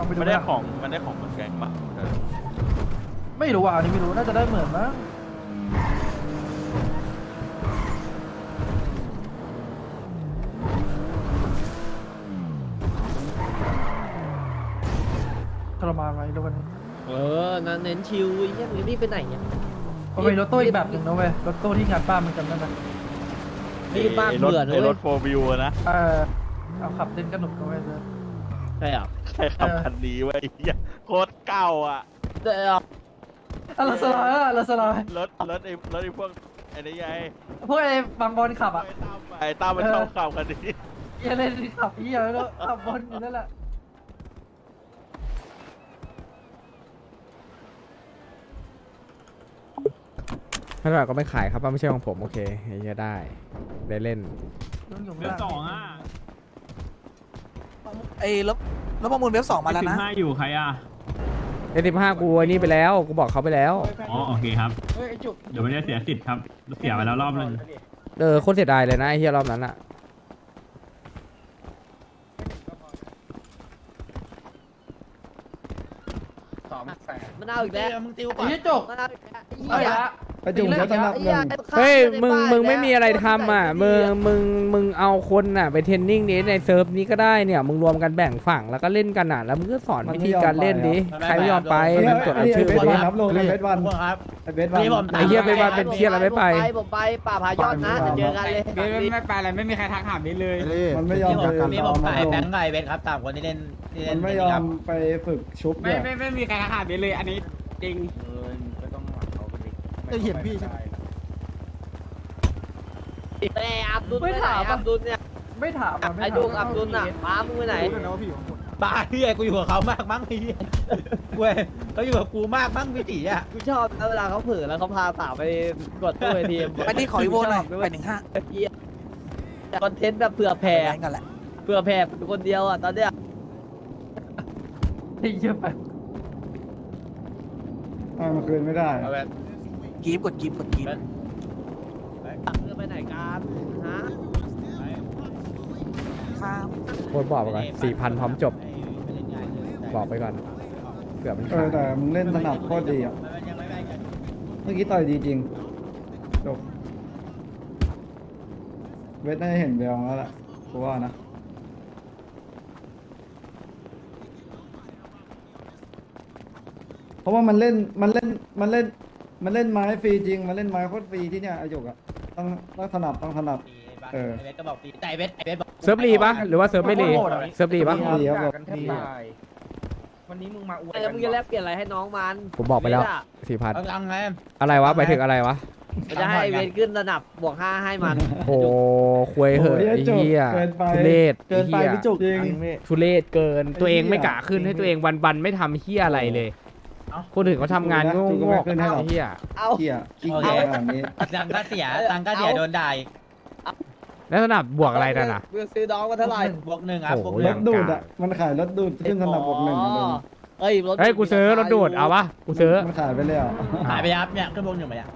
ต้องไปดูมันได้นะของมันได้ของเหมือนแกงปะเออไม่รู้อะอันนี้ไม่รู้น่าจะได้เหมือนมั้งทรมานไหมดูกันเออนั่นเน้นชิวไอ้เหี้ยมึงรีบไปไหนเนี่ยมันมีรถตู้อีกแบบหนึ่งนะเว้ยรถตู้ที่งานป้ามันจำได้ไหมรีบมากไอ้รถเบื่อเลไอ้ยรถโฟวิวนะเออเอาขับเล่นกระหนุกนะเว้ยเลย ใช่เหรอใครขับเออคันนี้ไว้เหี้ยโคตรเก่าอะเดี๋ยวอะลาสลายอะลาสลายรถรถไอ้รถไอ้พวกไอ้นี่ไงพวกไอ้บางบอลขับอะ ไอ้ตั้มไอ้ตั้มมันชอบขับคันนี้ เหี้ยเล่นขับเหี้ยแล้วขับบอลอยู่นั่นแหละถ้าแบบก็ไม่ขายครับว่าไม่ใช่ของผมโอเคเฮียได้ ได้เล่นต้องอยู่เว็บสองอะไอ้แล้ว แล้วประมูลเว็บสองมาแล้วสินะบห้าอยู่ใครอะเอสิบห้ากูไอ้นี่ไปแล้ว กูบอกเขาไปแล้ว อ๋อโอเคครับเดี๋ยวไม่ได้เสียสิทธิ์ครับ เสียไปแล้วรอบนึงเออโคตรเสียดายเลยนะไอ้เฮียรอบนั้นอะมันเอาอีกแล้ว มึงติวไอ้เหี้ยจกมันเอาอีกแล้วเอาอีก ละประจุเขาสำหรับไอ้เงิเหี้ยนเฮ้ยมึงมึงไม่มีอะไรทำอะมึงมึงมึงเอาคนอะไปเทรนนิ่งนี้ในเซิร์ฟนี้ก็ได้เนี่ยมึงรวมกันแบ่งฝั่งแล้วก็เล่นกันอะแล้วมึงก็สอนวิธีการเล่นดิใครไม่ยอมไปมึงกดเอาชื่อเบไปสดิวันครับลงเบสวันครับเบสวันไอ้เหี้ยไปบ้านเป็นเหี้ยอะไรไม่ไปผมไปป่าพายอดนะจะเจอกันเลยเบสไม่ไปอะไรไม่มีใครทักหาเบสเลยมันไม่ยอมไปมีซ้ผอมมขายลแบงงค์ไงเว็ครับตามคนที่เล่นที่เล่มันนไม่ยอมไปฝึกชุบไม่เนี่ยไม่ไม่มีใครทักหาเบสเลยอันนี้จริง จะเห็นพี่ใช่ไหมแต่อับดุลไปไหนอับดุลเนี่ยไม่ถามอะไม่ไอ้ถามดวงอับดุลน่ะม้ามึงไปไหนบ้าพี่ไอ้กูอยู่กับเขามากมั้งไอ้เหี้ยเว้ยเขาอยู่กับกูมากมั้งพี่ตีอะกูชอบนะเวลาเขาเผลอแล้วเขาพาสาวไปกดตู้เอทีเอ็มอันนี้ขออีโวหน่อยไปหนึ่งห้าเหี้ยคอนเทนต์แบบเผื่อแผ่แบงค์กันแหละเผื่อแผ่คนเดียวอะตอนเนี้ยไอ้เหี้ยไป อ่ามันคืนไม่ได้ เอาแบบ กีบกดกีบกดกีบจะไปไหนกันฮะข้ามโคตรบอกไปก่อนสี่พันพร้อมจบ บอกไปก่อนเผื่อมันเอขาอยแต่มึงเล่นถนัดโคตรดีอะ เมื่อกี้ต่อยดีจริง จบ เวทน่าจะเห็นแววแล้วแหละกูว่านะ เพราะว่ามันเล่น มันเล่น มันเล่น มันเล่นไม้ฟรีจริง มันเล่นไม้โคตรฟรีที่เนี่ยอายุกอะต้องต้องถนัดต้องถนัดเออ ไอ้เวทก็บอกฟรีแต่ไอ้เวทไอ้เวทบอกเซิร์ฟรีปะหรือว่าเซิร์ฟไม่รีเซิร์ฟรีปะดีครับแบบดีวันนี้มึงมาอวดแล้วมึงจะแลกเปลี่ยนอะไรให้น้องมันผมบอกไปแล้วสี่พันเอาตังค์ไงอะไรวะไปถึงอะไรวะมันจะให้เวนขึ้นระดับบวกห้าให้มัน โอ้ควยเหอะไอ้เหี้ยเกินไป ทุเรศเกินไปอ้หี้ยพี่จุกจริง ทุเรศเกินตัวเองไอ้เหี้ยไม่กะขึ้นให้ตัวเองวันวันๆไม่ทำเหี้ยอะไรเลยเอ้า คนอื่นเขาทำงานโง่จุกก็โง่ไม่ขึ้นให้หรอกไอ้เหี้ยเอาเกียขี้เกียจขนาดนี้ตังค์ก็เสียตังค์ก็เสียโดนด่าอีกแล้วสนับบวกอะไรนั่นน่ะมึงซื้อน้องมาเท่าไหร่บวกหนึ่งครับบวกโอ้หรนึ่งถดูดอะ มันขายรถดูดขึ้นสนับบวกหนึ่งอะลุงเอ้ยรถเฮ้ยกูซื้อรถดูดเอาปะกูซื้อมันขายไปแล้วหายไปครับเนี่ยขึ้นบวกหนึ่งไปอะ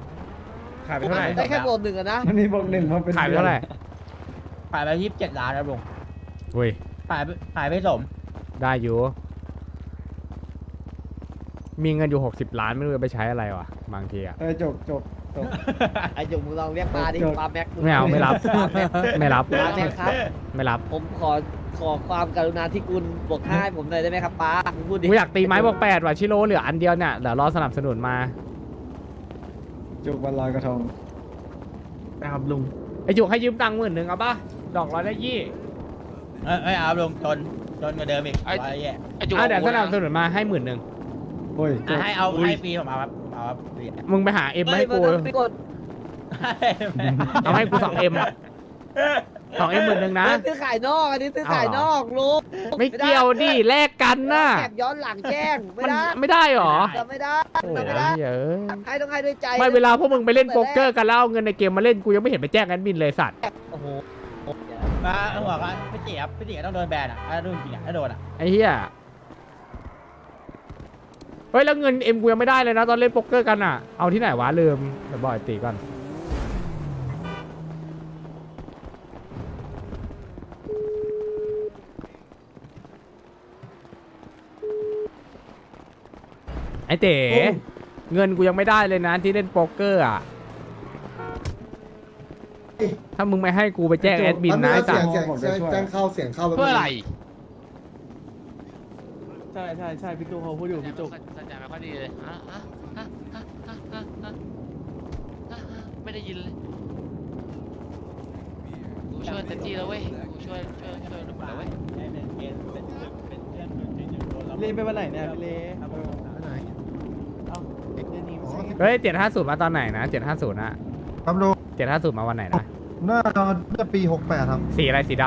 ขายไปเท่าไหร่ได้แค่บวกหนึ่งอะนะมันมีบวกหนึ่งมาเป็นขายไปเท่าไหร่ขายไปยี่สิบเจ็ดล้านครับลุงอุ้ยขายไปขายไปสมได้อยู่ มีเงินอยู่หกสิบล้านไม่รู้จะไปใช้อะไรวะบางทีอะ เออจบจบจบ ไอ้จุกมึงลองเรียกมาดิจบปาแม็กไม่เอาไม่รับปาแม็กไม่รับปาแม็กครับ ไม่รับผมขอขอความกรุณาที่คุณบวกห้าให้ผมหน่อยได้ไหมครับป้ามึงพูดดิกูอยากตีไม้บอกแปดว่ะชิโร่เหลืออันเดียวเนี่ยเดี๋ยวรอสนับสนุนมาจุกวันลอยกระทงนะครับลุงไอจุกให้ยืมตังค์หมื่นหนึ่งเอาปะดอกร้อยละยี่เอ้ยเอ้ยเอาลงจนจนกว่าเดิมอีกว่าแย่อะเดี๋ยวสนับสนุนมาให้หมื่นหนึ่ง โอ้ยจอะบให้เอาให้ฟรีผมเอาครับเอาครับฟรีมึงไปหาเอ็มมาให้กูเฮ้ยมึงต้องไปกดเอาให้กูสองเอ็มสองเอ็มหมื่นหนึ่งนะอันนี้ซื้อขายนอกอันนี้ซื้อขายนอกลุงไม่เกี่ยวดิแลกกันน่ะแอบย้อนหลังแจ้งไม่มันได้ไม่ได้หรอทำไม่ได้โอ้ทำยไม่ได้เอ้ยให้ต้องให้ด้วยใจไม่เวลาพวกมึงไปเล่นโป๊กเกอร์กันแล้วเอาเงินในเกมมาเล่นกูยังไม่เห็นไปแจ้งแอดมินเลยสัตว์โอ้โหมาหัวกันพี่เจี๊ยบพี่เจี๊ยบต้องโดนแบนอะถ้าโดนจริงอะถ้าโดนอะไอ้เหี้ย เฮ้ยแล้วเงินเอ็มกูยังไม่ได้เลยนะตอนเล่นโป๊กเกอร์กันอะ เอาที่ไหนวะลืมเดี๋ยวบอกไอ้ตีก่อนไอ้เต๋เงินกูยังไม่ได้เลยนะที่เล่นโป๊กเกอร์อะถ้ามึงไม่ให้กูไปแจ้งแอดมินนะไอ้สัเสีตยงว์เสียงเสียงแจ้งเข้าเสียงเข้าเพื่ออะไร ใช่ใช่ใช่พี่จุกเขาพูดอยู่พี่จุกสัญญาณไม่ค่อยดีเลยฮะฮะฮะฮะฮะฮะฮะฮะไม่ได้ยินเลยกูช่วยเต็มที่แล้วเว้ยกูช่วยช่วยช่วยทุกคนแล้วเว้ยเลไปวันไหนเนี่ยพี่เลเฮ้ยเจ็ดห้าศูนย์มาตอนไหนนะเจ็ดห้าศูนย์อะครับลุงเจ็ดห้าศูนย์มาวันไหนนะน่าจะปีหกแปดครับ สีอะไรสีด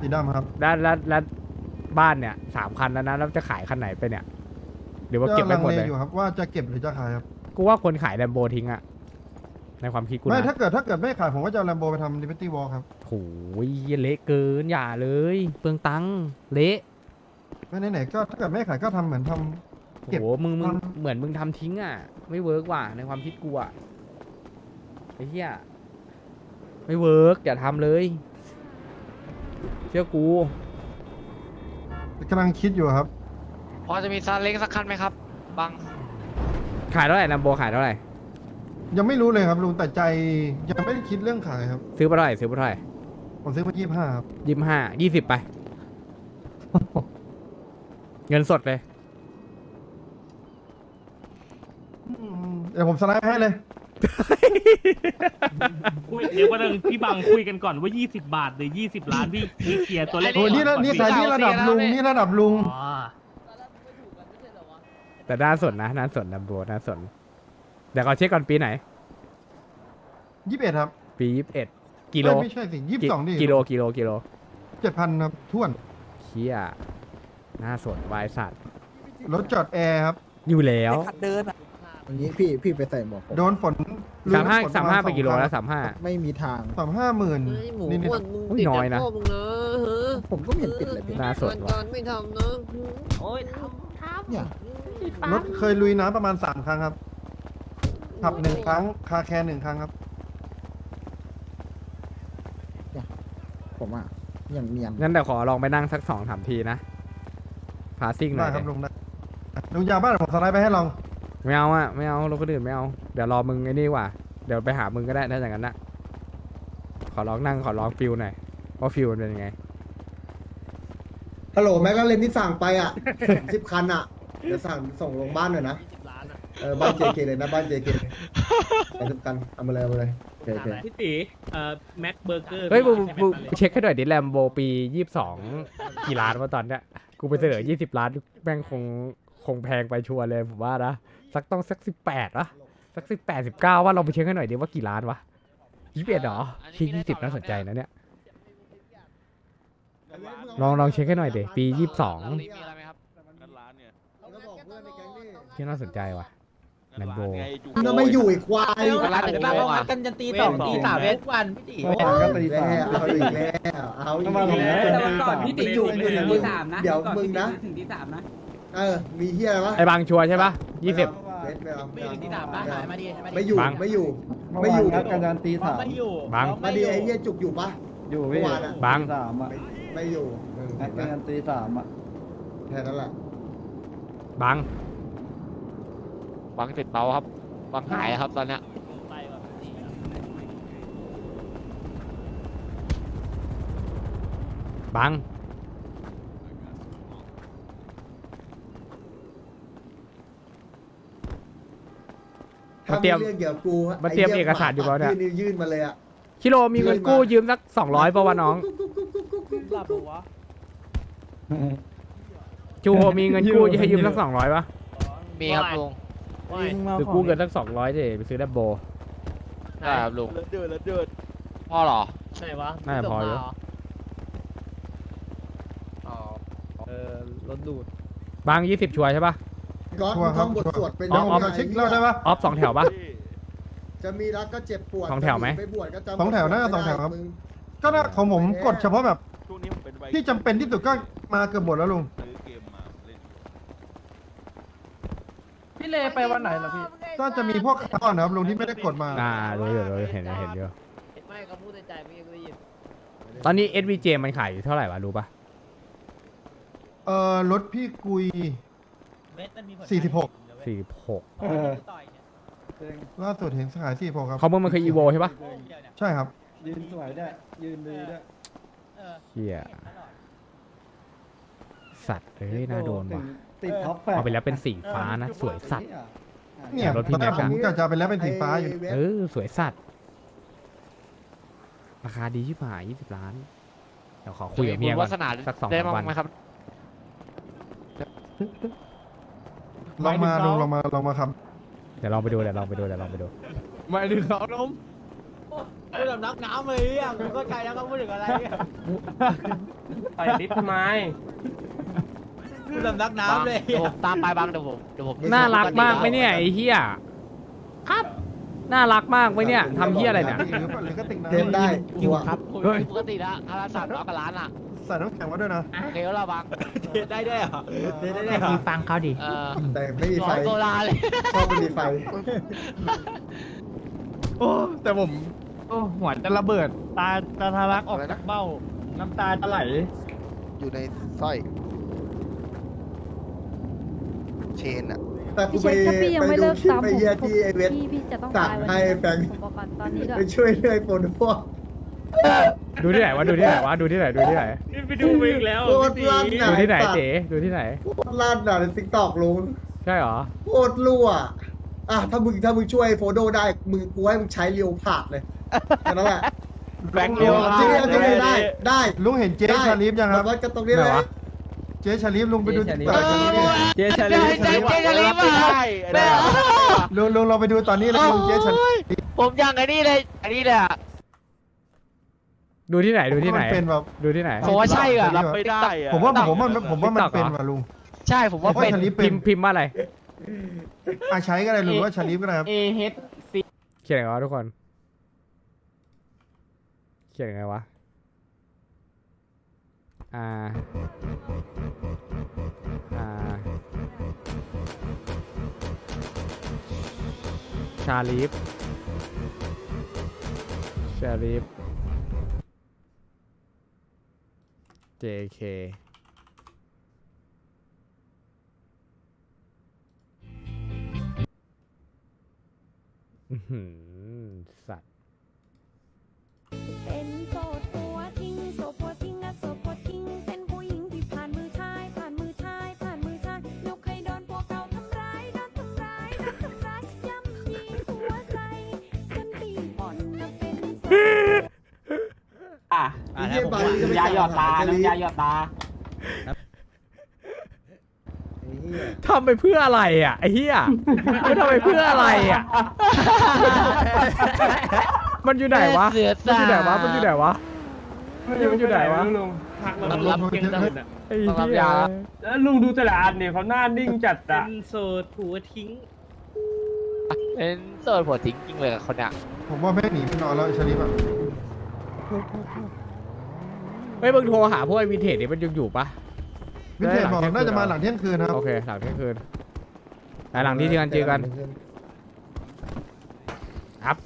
สีดำครับำแล้วแล้วแล้ว บ้านเนี่ยสามคันแล้วนะแล้วจะขายคันไหนไปเนี่ย หรือว่าเก็บไว้หมดเลย อยู่ครับว่าจะเก็บหรือจะขายครับกูว่าคนขายแลมโบทิ้งอะในความคิดกูไม่นะถ้าเกิดถ้าเกิดไม่ขายผมก็จะเอาแลมโบไปทำลิเบอร์ตี้วอลครับโอ้ยเละเกินอย่าเลย เปลืองตังค์เละไม่ไหนๆก็ถ้าเกิดไม่ขายก็ทำเหมือนทำ เก็บโอ้โหมึงมึงทำเหมือนมึงทำทิ้งอะไม่เวิร์กว่ะในความคิดกูอะไอ้เหี้ยไม่เวิร์กอย่าทำเลย เชื่อกู กำลังคิดอยู่ครับ พอจะมีซาเล้งสักคันไหมครับ บัง ขายเท่าไหร่ลัมโบขายเท่าไหร่ ยังไม่รู้เลยครับลุงแต่ใจยังไม่ได้คิดเรื่องขายครับ ซื้อมาเท่าไหร่ซื้อมาเท่าไหร่ผมซื้อมายี่ห้าครับยี่ห้ายี่สิบไป เงินสดเลย อืมเดี๋ยวผมสไลด์ให้เลย คุยเดี๋ยวก็นึงพี่บังคุยกันก่อนว่า 20 บาทหรือ 20 ล้านพี่พี่เคลียร์ตัวเลขโอ้ยนี่ระนี่ใครนี่ระดับลุงนี่ระดับลุง อ๋อ แต่น่าสนนะน่าสนลัมโบน่าสนเดี๋ยวขอเช็คก่อนปีไหน ยี่สิบเอ็ดครับปียี่สิบเอ็ดกิโลเอ้ยไม่ใช่สิยี่สิบสองดิกิโลกิโลกิโลเจ็ดพันครับท่วนเชี่ยน่าสนวายสัตว์รถจอดแอร์ครับ อยู่แล้วอย่างนี้พี่พี่ไปใส่หมวกผม โดนฝน สามห้าฝนสามห้าไประณกิโลสองคแล้รั้วสามห้า ไม่มีงทางงสามห้าหมื่นเฮ้ยหมูนี่นี่อ้วนมึงอุ้ยติดน้อแต่ยนะพ่อมึงนะเฮ้อผมก็ไม่เห็นติดเลยพี่ น่าสนวันว่ะ ก่อนไม่ทำนะโอ้ยเนี่ย รถเคยลุยน้ำประมาณสามครั้งครับ ขับหนึ่งครั้ง คาแคร์หนึ่งครั้งครับ ผมอะอย่างเนียนงั้นเดี๋ยวขอลองไปนั่งสักสองสามทีนะพาซิ่งหน่ได้อยครับดิลุงได้ลุงยาวบ้านผมสไลด์ไปให้ลอง ไม่เอาอะไม่เอารถคนอื่นไม่เอา เดี๋ยวรอมึงไอ้นี่ว่ะเดี๋ยวไปหามึงก็ได้ถ้าอย่างนั้นนะขอลองนั่งขอลองฟิลหน่อยว่าฟิลมันเป็นยังไง ฮัลโหลแม็กลาเรนที่สั่งไปอะ สิบคันอะ เดี๋ยวสั่งส่งลงบ้านหน่อยนะ เออ บ้าน JK เลยนะ บ้าน JK ไปสิบคันเอามาเลยเอามาเลยโอเคโอเคพี่ตีเอ่อแม็กเบอร์เกอร์เฮ้ยมึงมึงเช็คให้หน่อยดิแลมโบปียี่สิบสองกี่ล้านวะตอนเนี้ย กูไปเสนอยี่สิบล้านแม่งคง คงแพงไปชัวร์เลยผมว่านะสักต้องสักสิบแปดวะสักสิบแปดสิบเก้าว่าเราไปเช็คให้หน่อยดิว่ากี่ล้านวะยี่สิบเอ็ดเหรอที่ยี่สิบน่าสนใจนะเนี่ยลองลองเช็คให้หน่อยดิปียี่สิบสองหลังนี้มีอะไรไหมครับกันร้านเนี่ยก็บอกเพื่อนในแก๊งดิที่น่าสนใจว่ะกันร้านแลมโบไงจุกมึงไม่อยู่อีกควายร้านหนึ่งบ้าโมเขางอะกันจนตีสองตีสามเวทวันพี่ตีเมื่อวานก็ตีแล้สามวเอาอีกแล้วเอาอีกน้ำมันผมนะแล้วตีสามพี่ตีอยู่อยู่ถึงตีสามนะเดี๋ยวมึงนะถึงตีสามนะ เออ มีเฮียอะไรวะไอ้บางชัวร์ใช่ปะยี่สิบเวทไม่เอาไม่อยู่ถึงตีสามนะหายมาดิมาดิไม่อยู่ บัง ไม่อยู่เมื่อไม่วาอนยู่งัดกันยันตีสามไม่อยู่บัง มาดีไอ้เฮียจุกอยู่ปะ อยู่พี่เมื่อวานอะ บัง ตีสามอะไม่อยู่เอองัดกันยันตีสามอะแค่นั้นแหละบังบังติดเบาครับบังหายครับตอนเนี้ยบัง ถ้ามันเตรียมเรื่องเกี่ยวกับกูมันเตรียมเอกสารอยู่แล้วเนี่ย ยื่ยื่นมาเลยอะชิโร่มีเงินกู้ยืมสักสองร้อยป่าวะน้อง หลับปะวะจูโฮมีเงินกู้ให้ยืมสักสองร้อยป่ะมีครับลุงหรือกู้เงินสักสองร้อยจะไปซื้อแลมโบ ได้ครับลุงแล้วเดือดแล้วเดือดพ่อเหรอใช่วะน่าจะพออยู่อ๋อเออรถดูดบางยี่สิบชัวร์ใช่ป่ะ ก๊อตชัวร์ครับท่องบทสวดเป็นอ๋ออ๋อยังไงเช็คเล่าได้ปะ ออฟสองแถวป่ะจะมีรักก็เจ็บปวดสองแถวไหม ไปบวชก็จำสองแถวน่าจะสองแถวครับก็น่าของผมกดเฉพาะแบบช่วงนี้มันเป็นใบที่จำเป็นที่สุดก็มาเกือบหมดแล้วลุง ซื้อเกมมาเล่น พี่เลไปวันไหนล่ะพี่ ก็จะมีพวกข้อนะครับลุงที่ไม่ได้กดมาอ่ารู้อยู่รู้อยู่เห็นอยู่เห็นอยู่ไม่เขาพูดในใจไม่ได้ยิน ตอนนี้ SVJ มันขายอยู่เท่าไหร่วะรู้ป่ะเออรถพี่กุย เวทมันมีผล46 สี่หกเออ ล่าสุดเห็นขายสี่พอครับเขาเมื่อมันเคยอีโวใช่ปะใช่ครับยืนสวยได้วยยืนดีด้วยเฮียสัตว์เอ้ยน่าโดนว่ะติดท็อปแปดเอาไปแล้วเป็นสีฟ้านะสวยสัตว์ เนี่ยรถพี่ตอนแรกแม็กผอะ มก็จะเอาไปแล้วเป็นสีฟ้าอยู่ เออสวยสัตว์ราคาดีชิบหายยี่สิบล้านเดี๋ยวขอคุยกับเมียคุณก่อวานสนาสักสองได้สามบ้างวันไหมครับ ลองมาลุงลองมาลองมาครับเดี๋ยวลองไปดูเดี๋ยวลองไปดูเดี๋ยวลองไปดูไม่ถึงสองนมพูดแบบนักน้ำเลยอะกูเข้าใจแล้วเขาพูดถึงอะไรอะไปนิดทำไมพูดแบบนักบางน้ำเลยเดี๋ยวผมตามไปบางเดี๋ยวผมเดี๋ยวผมน่ารักมากไหมเนี่ยไอ้เหี้ยครับ น่ารักมากไหมเนี่ยทำเหี้ยอะไรเนี่ยหรือหรือกระติกน้ำเทนได้อยู่ครับผมปกติละคาราสามร้อยกว่าล้านอะ ใส่น้ำแข็งมาด้วยนะโอเคแล้วล่ะบางเทได้ด้วยเหรอเทได้ด้วยเหรอ ฟังเขาดิ เออแต่ไม่มีไฟร้อยโบราณเลยชอบไม่มีไฟ โอ้แต่ผม โอ้หัวจะระเบิด ตาตาทะลักออกจากเบ้า น้ำตาจะไหล อยู่ในสร้อย เชนอะแต่กูพี่ไปเช็คถ้าพี่ยังไปไม่ดูเลิกคลิปตามไปผมเยียที่ไอเวท พี่พี่จะต้องสั่งตายวันให้นี้แฟน ผมบอกก่อนตอนนี้ด้วยไปช่วยเรื่อยโฟนพวก ดูที่ไหนวะดูที่ไหนวะดูที่ไหนดูที่ไหนไปดูอีกแล้วโคตรลั่นดูที่ไหนสัตว์เจ๊ดูที่ไหนโคตรลั่นอะในติ๊กตอกลุงใช่เหรอโคตรรั่วอะถ้ามึงถ้ามึงช่วยโฟโดได้มึงกูให้มึงใช้เรียวผาดเลยแค่นั้นแหละแบงค์เดียวจริงๆจริงๆได้ได้ลุงเห็นเจ๊ได้ชาลิฟยังครับวัดกันตรงนี้เลไหนยวะเจ๊ชาลิฟลุงไปดูเจ๊ติ๊กชาลิฟต็อกชาลิฟดิเจชาใจลีใจใจจะรีบมาแม่ลุงลุงเราไปดูตอนนี้เลยลุงเจ๊ชาลิฟผมยังไอ้นี่เลยอันนี้เลยอะ ดูที่ไหนดูที่ไหนมันเป็นแบบ ดูที่ไหนผมว่าใช่อะรับไม่ได้อะผมว่าผมว่าผมว่ามัน TikTok เป็นเหรอว่ะลุงใช่ผมว่าว่าเป็น ชาลิฟเป็พินมพ์พิมพ์ว่าอะไรอะใช้ก็ได้ลุงว่าชาลิฟก็ได้ครับเอเฮดเขียนไงวะทุกคน เขียนไงวะ อ่า อ่า ชาลีฟ ชาลีฟ JK อื้อหือสัตว์ เป็นโสดหัวทิ้งโสดหัวทิ้งอะโสดหัวทิ้ง เป็นผู้หญิงที่ผ่านมือชาย ผ่านมือชาย ผ่านมือชายยกให้โดนพวกเก่าทำร้ายโดนทำร้ายโดนทำร้ายย่ำยีหัวใจจนปีอ่อนนะเป็นโสดอะ ไอ้เหี้ยบาลีก็ไม่ยาหยอดตาจ่ายน้ำยาหยอดตาไอ้เหี้ยทำไปเพื่ออะไรอะไอ้เหี้ยไม่ทำไปเพื่ออะไรอะ มันอยู่ไหนวะ เสือมันอยู่ไหนวะสามันอยู่ไหนวะ มันอยู่ไหนวะลุงพักแล้วรับเก่งตื่นอะไอ้เหี้ยแล้วลุงดูแต่ละอันเนี่ยเขาหน้านิ่งจัดอะเป็นโสดหัวทิ้ง เป็นโสดหัวทิ้งจริงเลยกับคนเนี้ยผมว่าแม่งหนีไปนอนแล้วชาลิฟอะ เฮ้ยมึงโทรหาพวกไอ้วินเทจนี่มันยังอยู่ปะวินเทจบอกน่าจะมาหลังเที่ยงคืนนะครับโอเคหลังเที่ยงคืนแต่หลังที่เจอกันเจอกัน ครับ